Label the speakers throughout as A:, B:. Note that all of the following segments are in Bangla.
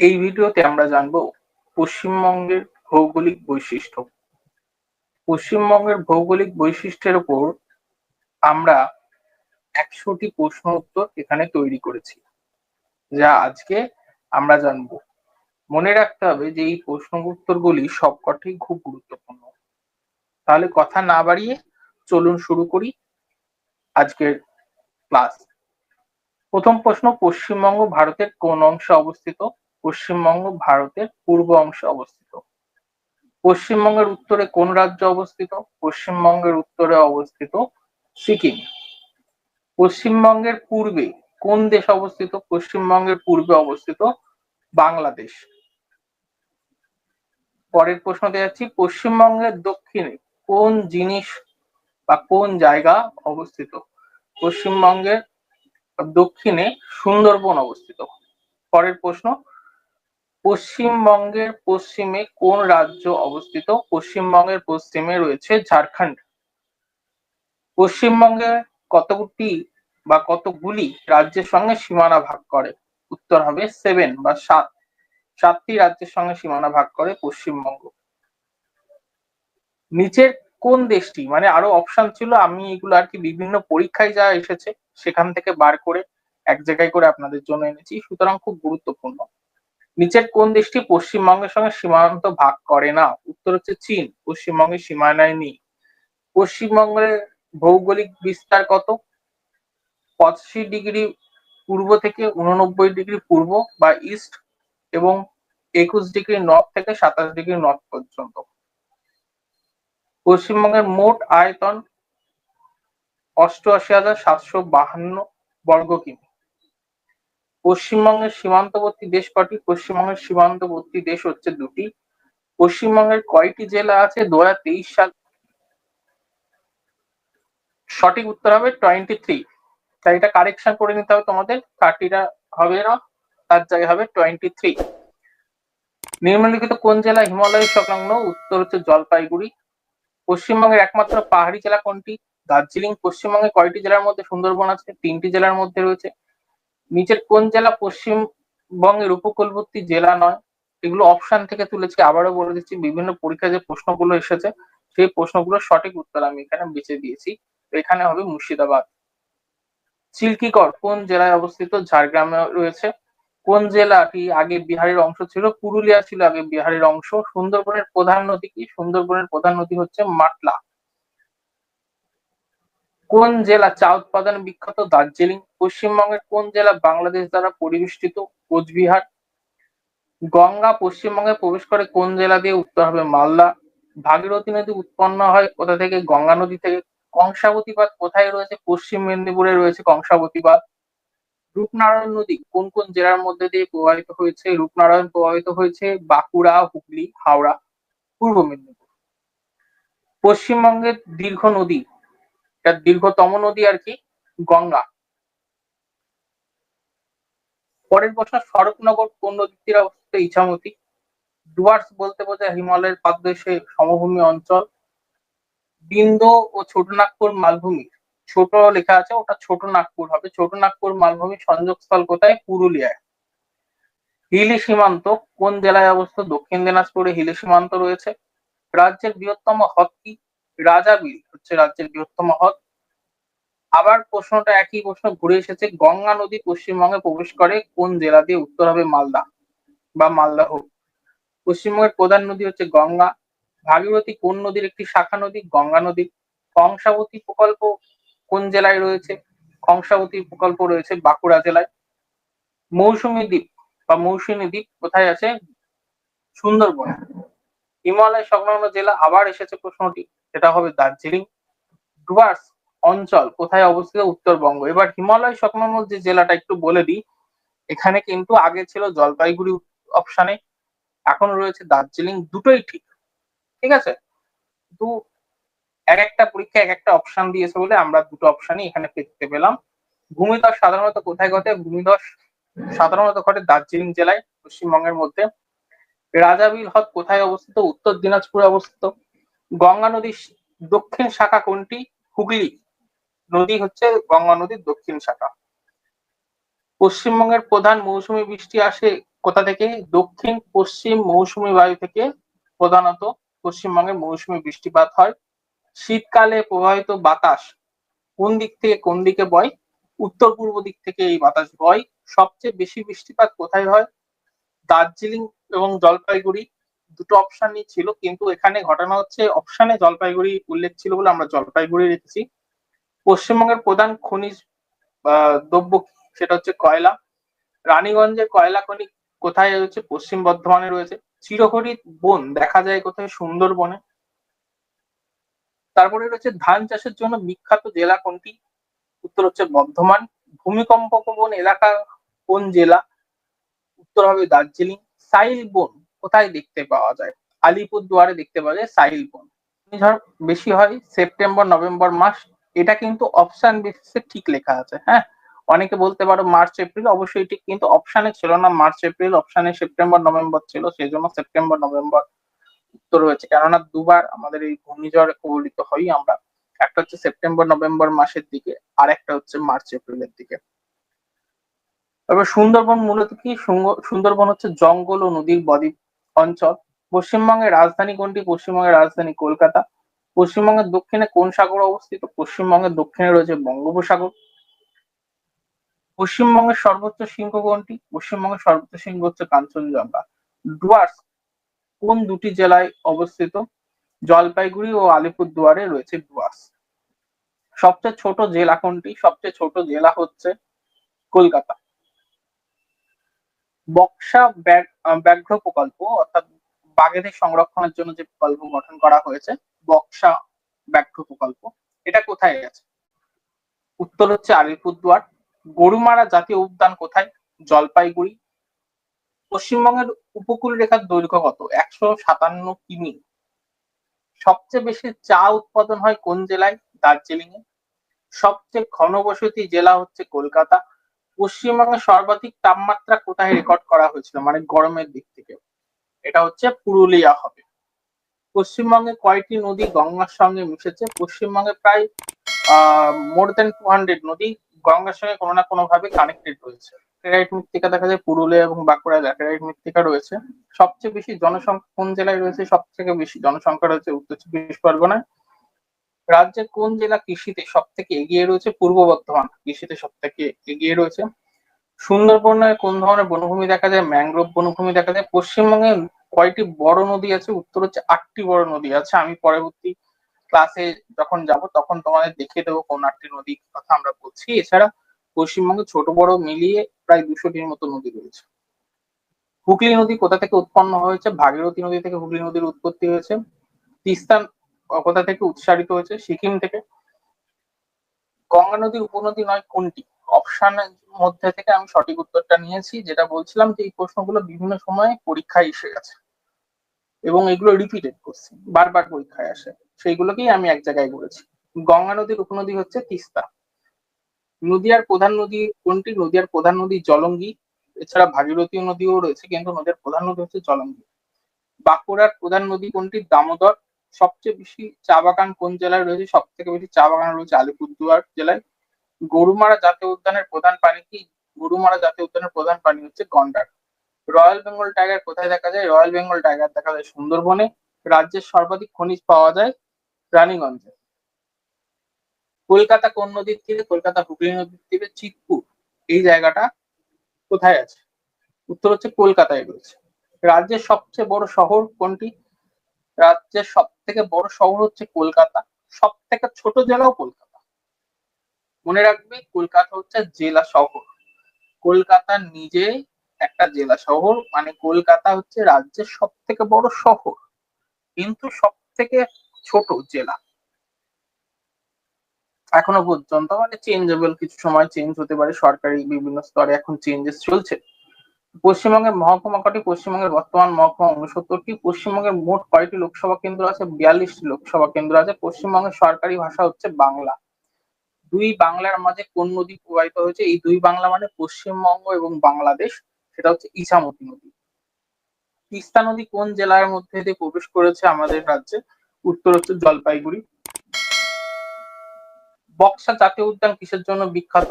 A: এই ভিডিওতে আমরা জানব পশ্চিমবঙ্গের ভৌগোলিক বৈশিষ্ট্য। পশ্চিমবঙ্গের ভৌগোলিক বৈশিষ্ট্যের উপর আমরা একশোটি প্রশ্ন উত্তর এখানে তৈরি করেছি, যা আজকে আমরা জানব। মনে রাখতে হবে যে এই প্রশ্ন উত্তরগুলি সবকটাই খুব গুরুত্বপূর্ণ। তাহলে কথা না বাড়িয়ে চলুন শুরু করি আজকের ক্লাস। প্রথম প্রশ্ন, পশ্চিমবঙ্গ ভারতের কোন অংশে অবস্থিত? পশ্চিমবঙ্গ ভারতের পূর্ব অংশে অবস্থিত। পশ্চিমবঙ্গের উত্তরে কোন রাজ্য অবস্থিত? পশ্চিমবঙ্গের উত্তরে অবস্থিত সিকিম। পশ্চিমবঙ্গের পূর্বে কোন দেশ অবস্থিত? পশ্চিমবঙ্গের পূর্বে অবস্থিত বাংলাদেশ। পরের প্রশ্নতে যাচ্ছি পশ্চিমবঙ্গের দক্ষিণে কোন জিনিস বা কোন জায়গা অবস্থিত? পশ্চিমবঙ্গের দক্ষিণে সুন্দরবন অবস্থিত। পরের প্রশ্ন পশ্চিমবঙ্গের পশ্চিমে কোন রাজ্য অবস্থিত? পশ্চিমবঙ্গের পশ্চিমে রয়েছে ঝাড়খণ্ড। পশ্চিমবঙ্গে কতগুটি বা কতগুলি রাজ্যের সঙ্গে সীমানা ভাগ করে? উত্তর হবে সেভেন বা সাত। সাতটি রাজ্যের সঙ্গে সীমানা ভাগ করে পশ্চিমবঙ্গ। নিচের কোন দেশটি? মানে আরও অপশন ছিল, আমি এগুলো আর কি বিভিন্ন পরীক্ষায় যা এসেছে, সেখান থেকে বার করে এক জায়গায় করে আপনাদের জন্য এনেছি। সুতরাং খুব গুরুত্বপূর্ণ। নিচের কোন দেশটি পশ্চিমবঙ্গের সঙ্গে সীমান্ত ভাগ করে না? উত্তর হচ্ছে চীন। পশ্চিমবঙ্গের সীমানায় নেই পশ্চিমবঙ্গের ভৌগোলিক বিস্তার কত? পঁচাশি ডিগ্রি পূর্ব থেকে উননব্বই ডিগ্রি পূর্ব বা ইস্ট এবং একুশ ডিগ্রি নর্থ থেকে সাতাশ ডিগ্রি নর্থ পর্যন্ত। পশ্চিমবঙ্গের মোট আয়তন অষ্টআশি হাজার সাতশো বাহান্ন বর্গ কিমি। পশ্চিমবঙ্গের সীমান্তবর্তী দেশ কটি পশ্চিমবঙ্গের সীমান্তবর্তী দেশ হচ্ছে দুটি। পশ্চিমবঙ্গের কয়টি জেলা আছে? দুহাজার তেইশ সাল সঠিক উত্তর হবে টোয়েন্টি থ্রি তাই এটা কারেকশন করে নিতে হবে তোমাদের। থার্টিটা হবে না, তার জায়গায় হবে টোয়েন্টি থ্রি নিম্নলিখিত কোন জেলা হিমালয় সংলগ্ন? উত্তর হচ্ছে জলপাইগুড়ি। পশ্চিমবঙ্গের একমাত্র পাহাড়ি জেলা কোনটি? দার্জিলিং। পশ্চিমবঙ্গে কয়টি জেলার মধ্যে সুন্দরবন আছে? তিনটি জেলার মধ্যে রয়েছে। নিচের কোন জেলা পশ্চিমবঙ্গের উপকূলবর্তী জেলা নয়, এগুলো অপশন থেকে তুলেছি, আবারও বলে দিচ্ছি, বিভিন্ন পরীক্ষায় যে প্রশ্নগুলো এসেছে, সেই প্রশ্নগুলোর সঠিক উত্তর আমি এখানে বেছে দিয়েছি। এখানে হবে মুর্শিদাবাদ। চিল্কিগড় কোন জেলায় অবস্থিত? ঝাড়গ্রামে রয়েছে। কোন জেলাটি আগে বিহারের অংশ ছিল? পুরুলিয়া ছিল আগে বিহারের অংশ। সুন্দরবনের প্রধান নদী কি? সুন্দরবনের প্রধান নদী হচ্ছে মাটলা কোন জেলা চা উৎপাদনে বিখ্যাত? দার্জিলিং পশ্চিমবঙ্গের কোন জেলা বাংলাদেশ দ্বারা পরিবেষ্টিত? কোচবিহার, গঙ্গা, পশ্চিমবঙ্গে প্রবেশ করে কোন জেলা দিয়ে উত্তর হবে মালদা? ভাগীরথী নদী উৎপন্ন হয় কোথা থেকে? গঙ্গা নদী থেকে। কংসাবতী কোথায় রয়েছে? পশ্চিম মেদিনীপুরে রয়েছে কংসাবতী রূপনারায়ণ নদী কোন কোন জেলার মধ্যে দিয়ে প্রবাহিত হয়েছে? রূপনারায়ণ প্রবাহিত হয়েছে বাঁকুড়া, হুগলি, হাওড়া, পূর্ব মেদিনীপুর। পশ্চিমবঙ্গের দীর্ঘ নদী এটা দীর্ঘতম নদী আর কি, গঙ্গা। পরের প্রশ্ন স্বরূপনগর কোন নদীর তীরে অবস্থিত ইছামতি? ডুয়ার্স বলতে বোঝায় হিমালয়ের পাদদেশে সমভূমি অঞ্চল। বিন্দু ও ছোট নাগপুর মালভূমি। ছোট লেখা আছে, ওটা ছোট নাগপুর হবে। ছোট নাগপুর মালভূমি সংযোগস্থল কোথায়? পুরুলিয়ায়। হিলি সীমান্ত, কোন জেলায় অবস্থিত? দক্ষিণ দিনাজপুরে হিলি সীমান্ত রয়েছে। রাজ্যের বৃহত্তম হ্রদ কি রাজাবিল হচ্ছে রাজ্যের বৃহত্তম হ্রদ। আবার প্রশ্নটা একই প্রশ্ন ঘুরে এসেছে, গঙ্গা নদী পশ্চিমবঙ্গে প্রবেশ করে কোন জেলা দিয়ে উত্তর হবে মালদা বা মালদাহ? পশ্চিমবঙ্গের প্রধান নদী হচ্ছে গঙ্গা। ভাগীরথী কোন নদীর একটি শাখা নদী? গঙ্গা নদী। কংসাবতী প্রকল্প কোন জেলায় রয়েছে? কংসাবতী প্রকল্প রয়েছে বাঁকুড়া জেলায়। মৌসুমী দ্বীপ বা মৌসুমী দ্বীপ কোথায় আছে? সুন্দরবন। হিমালয় সংলগ্ন জেলা আবার এসেছে প্রশ্নটি। সেটা হবে দার্জিলিং। ডুয়ার্স অঞ্চল কোথায় অবস্থিত? উত্তরবঙ্গ। এবার হিমালয় সংলগ্ন যে জেলাটা একটু বলে দিই, এখানে কিন্তু আগে ছিল জলপাইগুড়ি অপশানে, এখন রয়েছে দার্জিলিং দুটোই ঠিক। ঠিক আছে? কিন্তু এক একটা পরীক্ষা, এক একটা অপশন দিয়েছে বলে আমরা দুটো অপশনই এখানে পেতে পেলাম। ভূমিধস সাধারণত কোথায় ঘটে? ভূমিধস সাধারণত ঘটে দার্জিলিং জেলায়, পশ্চিমবঙ্গের মধ্যে। রাজাবিল হ্রদ কোথায় অবস্থিত? উত্তর দিনাজপুরে অবস্থিত। গঙ্গা নদীর দক্ষিণ শাখা কোনটি? হুগলি। নদী হচ্ছে গঙ্গা নদীর দক্ষিণ শাখা। পশ্চিমবঙ্গের প্রধান মৌসুমী বৃষ্টি আসে কোথা থেকে? দক্ষিণ, পশ্চিম মৌসুমী বায়ু থেকে। প্রধানত পশ্চিমবঙ্গে মৌসুমী বৃষ্টিপাত হয়। শীতকালে প্রবাহিত বাতাস কোন দিক থেকে কোন দিকে বয়? উত্তর পূর্ব দিক থেকে এই বাতাস বয়। সবচেয়ে বেশি বৃষ্টিপাত কোথায় হয়? দার্জিলিং এবং জলপাইগুড়ি। দুটো অপশনই ছিল, কিন্তু এখানে ঘটনা হচ্ছে অপশনে জলপাইগুড়ি উল্লেখ ছিল বলে আমরা জলপাইগুড়ি রেখেছি। পশ্চিমবঙ্গের প্রধান খনিজ দ্রব্য সেটা হচ্ছে কয়লা। রানীগঞ্জের কয়লা খনি কোথায় রয়েছে? পশ্চিম বর্ধমানে রয়েছে। চিরহরিৎ বন দেখা যায় কোথায়? সুন্দরবনে। তারপরে রয়েছে ধান চাষের জন্য বিখ্যাত জেলা কোনটি? উত্তর হচ্ছে বর্ধমান। ভূমিকম্প প্রবণ এলাকা কোন জেলা? উত্তর হবে দার্জিলিং। সাইল বন কোথায় দেখতে পাওয়া যায়? আলিপুরদুয়ারে দেখতে পাওয়া যায় সাইল বন ঘূর্ণিঝড় বেশি হয় সেপ্টেম্বর, নভেম্বর মাস, এটা কিন্তু অপশন বেসিসে ঠিক লেখা আছে হ্যাঁ? অনেকে বলতে পারো মার্চ, এপ্রিল, অবশ্যই ঠিক, কিন্তু অপশনে ছিল না। মার্চ, এপ্রিল অপশনে সেপ্টেম্বর, নভেম্বর ছিল সেই জন্য সেপ্টেম্বর, নভেম্বর উত্তর হয়েছে কেননা দুবার আমাদের এই ঘূর্ণিঝড় কবলিত হই আমরা। একটা হচ্ছে সেপ্টেম্বর, নভেম্বর মাসের দিকে আর একটা হচ্ছে মার্চ, এপ্রিলের দিকে। তবে সুন্দরবন মূলত কি? সুন্দরবন হচ্ছে জঙ্গল ও নদীর বদ্বীপ অঞ্চল। পশ্চিমবঙ্গের রাজধানী কোনটি? পশ্চিমবঙ্গের রাজধানী কলকাতা। পশ্চিমবঙ্গের দক্ষিণে কোন সাগর অবস্থিত? পশ্চিমবঙ্গের দক্ষিণে রয়েছে বঙ্গোপসাগর। পশ্চিমবঙ্গের সর্বোচ্চ শৃঙ্গ কোনটি? পশ্চিমবঙ্গের সর্বোচ্চ শৃঙ্গ হচ্ছে কাঞ্চনজঙ্ঘা। ডুয়ার্স কোন দুটি জেলায় অবস্থিত? জলপাইগুড়ি ও আলিপুরদুয়ারে রয়েছে ডুয়ার্স। সবচেয়ে ছোট জেলা কোনটি? সবচেয়ে ছোট জেলা হচ্ছে কলকাতা। বক্সা ব্যাঘ- ব্যাঘ্র প্রকল্প, অর্থাৎ বাঘেদের সংরক্ষণের জন্য যে প্রকল্প গঠন করা হয়েছে, বক্সা ব্যাঘ্র প্রকল্প, এটা কোথায় আছে উত্তর হচ্ছে আলিপুরদুয়ার গরুমারা জাতীয় উদ্যান কোথায়? জলপাইগুড়ি। পশ্চিমবঙ্গের উপকূল রেখার দৈর্ঘ্য কত? একশো সাতান্ন কিমি। সবচেয়ে বেশি চা উৎপাদন হয় কোন জেলায়? দার্জিলিং এ সবচেয়ে ঘনবসতি জেলা হচ্ছে কলকাতা। পশ্চিমবঙ্গে সর্বাধিক তাপমাত্রা কোথায় রেকর্ড করা হয়েছিল? মানে গরমের দিক থেকে। এটা হচ্ছে পুরুলিয়া হবে। পশ্চিমবঙ্গে কয়টি নদী গঙ্গার সঙ্গে মিশেছে? পশ্চিমবঙ্গে প্রায় মোর দেন টু হান্ড্রেড নদী গঙ্গার সঙ্গে কোনো না কোনো ভাবে কানেক্টেড রয়েছে। ল্যাটেরাইট মৃত্তিকা দেখা যায় পুরুলিয়া এবং বাঁকুড়ায় ল্যাটেরাইট মৃত্তিকা রয়েছে। সবচেয়ে বেশি জনসংখ্যা কোন জেলায় রয়েছে? সব থেকে বেশি জনসংখ্যা রয়েছে উত্তর চব্বিশ পরগনায়। রাজ্যের কোন জেলা কৃষিতে সব থেকে এগিয়ে রয়েছে? পূর্ব বর্ধমান কৃষিতে সব থেকে এগিয়ে রয়েছে। সুন্দরবনে কোন ধরনের বনভূমি দেখা যায়? ম্যানগ্রোভ বনভূমি দেখা যায়। পশ্চিমবঙ্গে কয়টি বড় নদী আছে? উত্তর হচ্ছে আটটি বড় নদী আছে। আমি পরবর্তী ক্লাসে যখন যাব, তখন তোমাদের দেখিয়ে দেবো কোন আটটি নদীর কথা আমরা বলছি। এছাড়া পশ্চিমবঙ্গে ছোট বড় মিলিয়ে প্রায় দুশোটির মতো নদী রয়েছে। হুগলি নদী কোথা থেকে উৎপন্ন হয়েছে? ভাগীরথী নদী থেকে হুগলি নদীর উৎপত্তি হয়েছে। তিস্তা কোথা থেকে উৎসারিত হয়েছে, সিকিম থেকে। গঙ্গা নদীর উপনদী নয়, কোনটি? অপশনের মধ্যে থেকে আমি সঠিক উত্তরটা নিয়েছি, যেটা বলছিলাম যে এই প্রশ্নগুলো বিভিন্ন সময়ে পরীক্ষায় এসে গেছে। এবং এগুলো রিপিটেড করছি বারবার পরীক্ষায় আসে। সেইগুলোকেই আমি এক জায়গায় বলেছি। গঙ্গা নদীর উপনদী হচ্ছে তিস্তা। নদিয়ার প্রধান নদী কোনটি? নদিয়ার প্রধান নদী জলঙ্গি। এছাড়া ভাগীরথী নদীও রয়েছে, কিন্তু নদীর প্রধান নদী হচ্ছে জলঙ্গি। বাঁকুড়ার প্রধান নদী কোনটি? দামোদর। সবচেয়ে বেশি চা বাগান কোন জেলায় রয়েছে? সব থেকে বেশি চা বাগান রয়েছে আলিপুরদুয়ার জেলায়। গরুমারা জাতীয় উদ্যানের প্রধান প্রাণী কি? গরুমারা জাতীয় উদ্যানের প্রধান প্রাণী হচ্ছে গন্ডার। রয়্যাল বেঙ্গল টাইগার কোথায় দেখা যায়? রয়্যাল বেঙ্গল টাইগার দেখা যায় সুন্দরবনে। রাজ্যের সর্বাধিক খনিজ পাওয়া যায় রানীগঞ্জে। কলকাতা কোন নদীর তীরে? কলকাতা হুগলি নদীর তীরে চিতপুর। এই জায়গাটা কোথায় আছে? উত্তর হচ্ছে কলকাতায় রয়েছে। রাজ্যের সবচেয়ে বড় শহর কোনটি? রাজ্যের সব থেকে বড় শহর হচ্ছে কলকাতা। সব থেকে ছোট জেলাও কলকাতা। মনে রাখবে, কলকাতা হচ্ছে জেলা শহর। কলকাতা নিজে একটা জেলা শহর মানে কলকাতা হচ্ছে রাজ্যের সব থেকে বড় শহর, কিন্তু সব থেকে ছোট জেলা। এখনও পর্যন্ত মানে চেঞ্জেবল কিছু সময় চেঞ্জ হতে পারে, সরকারি বিভিন্ন স্তরে এখন চেঞ্জেস চলছে। পশ্চিমবঙ্গের মহকুমা কটি পশ্চিমবঙ্গের বর্তমান মহকুমা উনসত্তরটি পশ্চিমবঙ্গের মোট কয়টি লোকসভা কেন্দ্র আছে? বিয়াল্লিশটি লোকসভা কেন্দ্র আছে। পশ্চিমবঙ্গের সরকারি ভাষা হচ্ছে বাংলা। দুই বাংলার মাঝে কোন নদী প্রবাহিত হয়েছে? এই দুই বাংলা মানে পশ্চিমবঙ্গ এবং বাংলাদেশ। সেটা হচ্ছে ইছামতি নদী। তিস্তা নদী কোন জেলার মধ্যে দিয়ে প্রবেশ করেছে আমাদের রাজ্যে? উত্তর হচ্ছে জলপাইগুড়ি। বক্সা জাতীয় উদ্যান কিসের জন্য বিখ্যাত?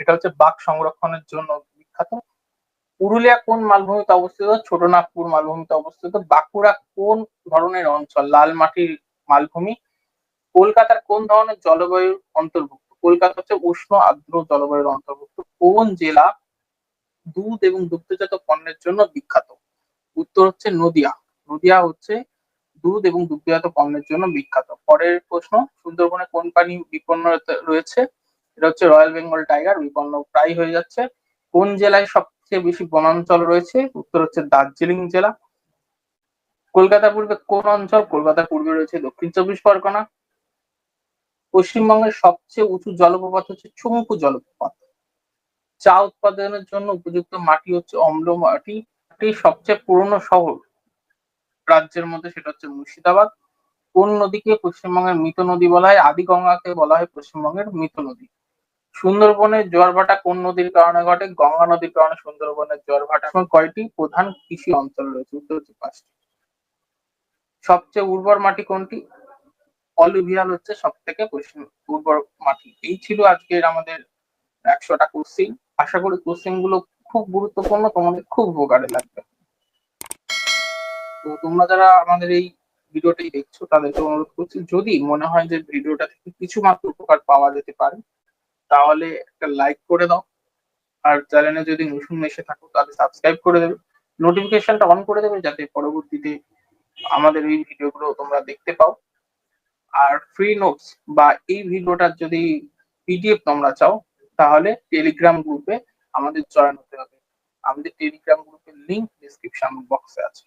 A: এটা হচ্ছে বাঘ সংরক্ষণের জন্য বিখ্যাত। পুরুলিয়া কোন মালভূমিতে অবস্থিত? ছোটনাগপুর মালভূমিতে অবস্থিত। বাঁকুড়া কোন ধরনের অঞ্চল? লাল মাটির মালভূমি। কলকাতার কোন ধরনের জলবায়ুর অন্তর্ভুক্ত? কলকাতা হচ্ছে উষ্ণ আর্দ্র জলবায়ুর অন্তর্ভুক্ত। কোন জেলা দুধ এবং দুগ্ধজাত পণ্যের জন্য বিখ্যাত? উত্তর হচ্ছে নদিয়া। নদিয়া হচ্ছে দুধ এবং দুগ্ধজাত পণ্যের জন্য বিখ্যাত। পরের প্রশ্ন, সুন্দরবনে কোন প্রাণী বিপন্ন রয়েছে? এটা হচ্ছে রয়্যাল বেঙ্গল টাইগার। বিপন্ন প্রায় হয়ে যাচ্ছে। কোন জেলায় সবচেয়ে বেশি বনাঞ্চল রয়েছে। উত্তর হচ্ছে দার্জিলিং জেলা। কলকাতার পূর্বে কোন অঞ্চল? কলকাতার পূর্বে রয়েছে দক্ষিণ চব্বিশ পরগনা। পশ্চিমবঙ্গের সবচেয়ে উঁচু জলপ্রপাত হচ্ছে চুমকু জলপ্রপাত। চা উৎপাদনের জন্য উপযুক্ত মাটি হচ্ছে অম্ল মাটি সবচেয়ে পুরনো শহর রাজ্যের মধ্যে সেটা হচ্ছে মুর্শিদাবাদ। কোন নদীকে পশ্চিমবঙ্গের মৃত নদী বলা হয়? আদি গঙ্গাকে বলা হয় পশ্চিমবঙ্গের মৃত নদী। সুন্দরবনের জোয়ার ভাটা কোন নদীর কারণে ঘটে? গঙ্গা নদীর কারণে সুন্দরবনের জোয়ার ভাটা। এখন কয়টি প্রধান কৃষি অঞ্চল রয়েছে? উত্তর হচ্ছে পাঁচটি। সবচেয়ে উর্বর মাটি কোনটি? অলিভিয়াল হচ্ছে সব থেকে উর্বর মাটি। এই ছিল আজকের আমাদের একশোটা কোশ্চিন আশা করি কোশ্চিনগুলো খুব গুরুত্বপূর্ণ, তোমাদের খুব উপকারে লাগবে। তো তোমরা যারা আমাদের এই ভিডিওটি দেখছ, তাদেরকে অনুরোধ করছি, যদি মনে হয় যে ভিডিওটা থেকে কিছু মাত্র উপকার পাওয়া যেতে পারে তাহলে একটা লাইক করে দাও। আর চ্যানেলে যদি নতুন এসে থাকো, তাহলে সাবস্ক্রাইব করে দেবে। নোটিফিকেশনটা অন করে দেবে, যাতে পরবর্তীতে আমাদের এই ভিডিওগুলো তোমরা দেখতে পাও। আর ফ্রি নোটস বা এই ভিডিওটার যদি পিডিএফ তোমরা চাও, তাহলে টেলিগ্রাম গ্রুপে আমাদের জয়েন হতে হবে। আমাদের টেলিগ্রাম গ্রুপের লিংক ডিসক্রিপশন বক্সে আছে।